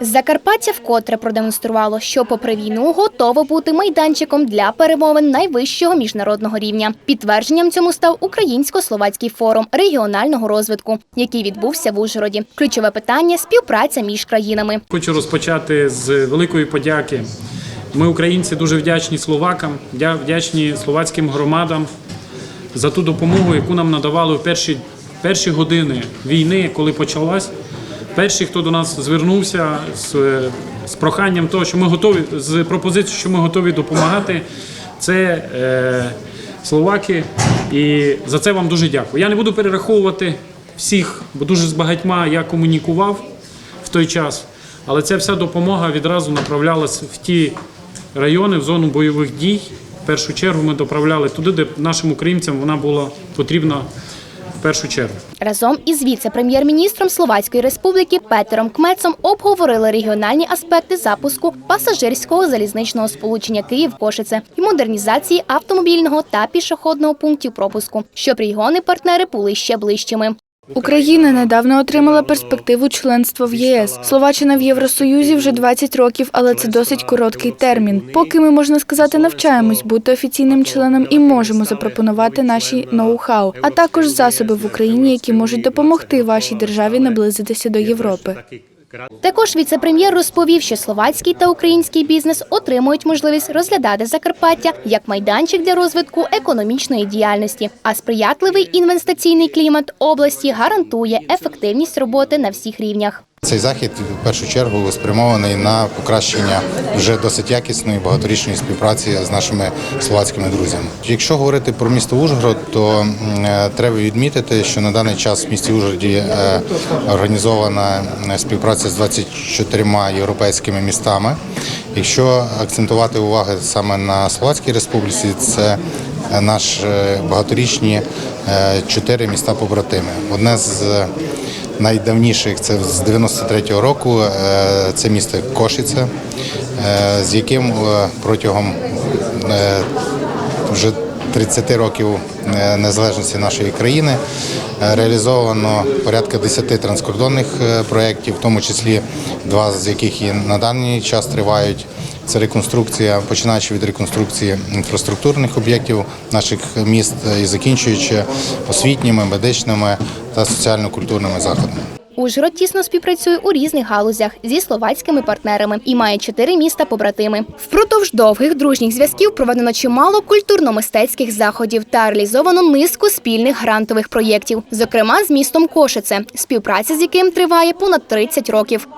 Закарпаття вкотре продемонструвало, що попри війну готово бути майданчиком для перемовин найвищого міжнародного рівня. Підтвердженням цьому став українсько-словацький форум регіонального розвитку, який відбувся в Ужгороді. Ключове питання співпраця між країнами. Хочу розпочати з великої подяки. Ми, українці, дуже вдячні словакам, дя- вдячні словацьким громадам за ту допомогу, яку нам надавали в перші, перші години війни, коли почалась. Перші, хто до нас звернувся з, е, з проханням того, що ми готові, з пропозицією, що ми готові допомагати, це е, словаки. І за це вам дуже дякую. Я не буду перераховувати всіх, бо дуже з багатьма я комунікував в той час. Але ця вся допомога відразу направлялась в ті райони, в зону бойових дій. В першу чергу ми доправляли туди, де нашим українцям вона була потрібна першу чергу. Разом із віце-прем'єр-міністром Словацької республіки Петером Кмецом обговорили регіональні аспекти запуску пасажирського залізничного сполучення Київ-Кошице і модернізації автомобільного та пішохідного пунктів пропуску, щоб регіони партнери були ще ближчими. Україна недавно отримала перспективу членства в єС. Словаччина в Євросоюзі вже 20 років, але це досить короткий термін. Поки ми можна сказати, навчаємось бути офіційним членом і можемо запропонувати наші ноу-хау, а також засоби в Україні, які можуть допомогти вашій державі наблизитися до Європи. Також віце-прем'єр розповів, що словацький та український бізнес отримують можливість розглядати Закарпаття як майданчик для розвитку економічної діяльності. А сприятливий інвестиційний клімат області гарантує ефективність роботи на всіх рівнях. Цей захід в першу чергу спрямований на покращення вже досить якісної багаторічної співпраці з нашими словацькими друзями. Якщо говорити про місто Ужгород, то е, треба відмітити, що на даний час в місті Ужгороді е, організована е, співпраця з 24 європейськими містами. Якщо акцентувати увагу саме на Словацькій республіці, це е, наш е, багаторічні е, чотири міста побратими. Одне з найдавніших це з 93-го року. Це місто Кошиця, з яким протягом вже 30 років е, незалежності нашої країни е, реалізовано порядка 10 транскордонних е, проєктів, в тому числі два з яких і на даний час тривають. Це реконструкція, починаючи від реконструкції інфраструктурних об'єктів наших міст і закінчуючи освітніми, медичними та соціально-культурними заходами. Ужгород тісно співпрацює у різних галузях зі словацькими партнерами і має чотири міста побратими. Впродовж довгих дружніх зв'язків проведено чимало культурно-мистецьких заходів та реалізовано низку спільних грантових проєктів, зокрема з містом Кошице, співпраця з яким триває понад 30 років.